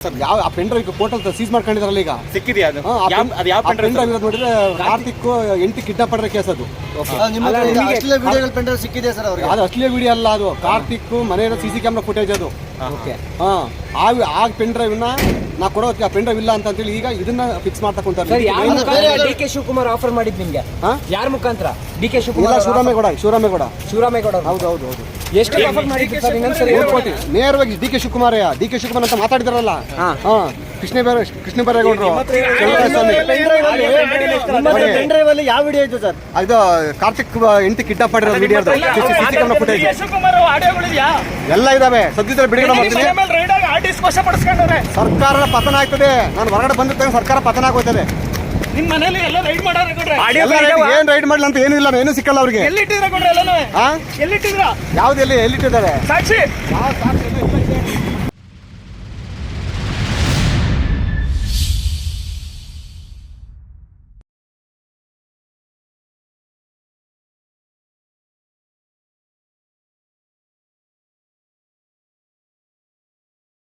Sir ಯಾವ ಆ pen drive ಕೋರ್ಟಲ್ ಸೀಸ್ ಮಾಡ್ಕೊಂಡಿದಾರಲ್ಲ ಈಗ? ಸಿಕ್ಕಿದೆಯಾ ಅದು? ಹಾ, ಆ ಯಾವ pen- ಅದು ಯಾವ ಆ ಪೆನ್ ಇರೋದು ನೋಡಿದ್ರೆ ಕಾರ್ತಿಕ್ ಎಂಟು ಕಿಡ್ನಾಪ್ ಮಾಡಿರೋ ಕೇಸ್ ಅದು. ಅಶ್ಲೀಲ ವಿಡಿಯೋಗಳು ಪೆಂಡ್ರೈವ್ ಸಿಕ್ಕಿದೆ ಸರ್ ಅವ್ರಿಗೆ? ಅದು ಅಶ್ಲೀಲ ವಿಡಿಯೋ ಅಲ್ಲ ಅದು. ಕಾರ್ತಿಕ್ ಮನೆಯ ಸಿ ಸಿ ಕ್ಯಾಮ್ರಾ ಫುಟೇಜ್ ಅದು. ಓಕೆ ಹಾ ಆ ಆ ಪೆನ್ ಡ್ರೈವ್ನ ನಾ ಕೊಡೋ ಪೆನ್ ಡ್ರೈವ್ ಇಲ್ಲ ಅಂತ ಹೇಳಿ ಈಗ ಇದನ್ನ ಫಿಕ್ಸ್ ಮಾಡ್ತಾ ಕುಂತಾರೆ. ಸರ್ ಯಾರ ಅದು ಮುಖಾಂತರ ಡಿ ಕೆ ಶಿವಕುಮಾರ್ ಆಫರ್ ಮಾಡಿದ್ ನಿಮ್ಗೆ? ಹಾ? ಯಾರ ಮುಖಾಂತರ? D K Shivakumar Shivaramegowda Shivaramegowda. Shivaramegowda ಹೌದು ಹೌದು ಹೌದು. ಎಷ್ಟು ನೇರವಾಗಿ ಡಿ ಕೆ ಶಿವಕುಮಾರಯ್ಯ ಡಿ ಕೆ ಶಿವಕುಮಾರ್ ಅಂತ ಮಾತಾಡಿದಾರಲ್ಲ? ಹಾ. ಕೃಷ್ಣ ಬೇರೆ ಕೃಷ್ಣ ಬೈರೇಗೌಡರು ಅಲ್ಲಿ ಯಾವ ವಿಡಿಯೋ ಇತ್ತು ಸರ್? ಇದು ಕಾರ್ತಿಕ್ ಎಂಟಿ ಕಿಡ್ನಾಪ್ ಮಾಡಿರೋ ವಿಡಿಯೋ ಸಿಸಿ ಕ್ಯಾಮ್ರಾ ಫುಟೇಜ್ ಎಲ್ಲ ಇದಾವೆ. ಸದ್ಯದಲ್ಲಿ ಬಿಡುಗಡೆ ಮಾಡ್ತೀನಿ. ಸರ್ಕಾರ ಪತನ ಆಗ್ತದೆ. ನಾನು ಹೊರಗಡೆ ಬಂದಿರ್ತೇನೆ ಸರ್ಕಾರ ಪತನ ಆಗೋಯ್ತದೆ. ನಿಮ್ ಮನೇಲಿ ಎಲ್ಲ ರೈಡ್ ಮಾಡಾರ ಏನ್ ರೈಡ್ ಮಾಡ್ಲಿ ಅಂತ ಏನು ಇಲ್ಲ. ಏನು ಸಿಕ್ಕಲ್ಲ ಅವ್ರಿಗೆ. ಎಲ್ಲಿಟ್ಟಿದ್ರ ಕೊಡ್ರೆ ಎಲ್ಲನೂ? ಹಾ ಎಲ್ಲಿಟ್ಟಿದ್ರ? ಯಾವ್ದು ಎಲ್ಲಿ ಎಲ್ಲಿಟ್ಟಿದ್ದಾರೆ? ಸಾಕ್ಷಿ?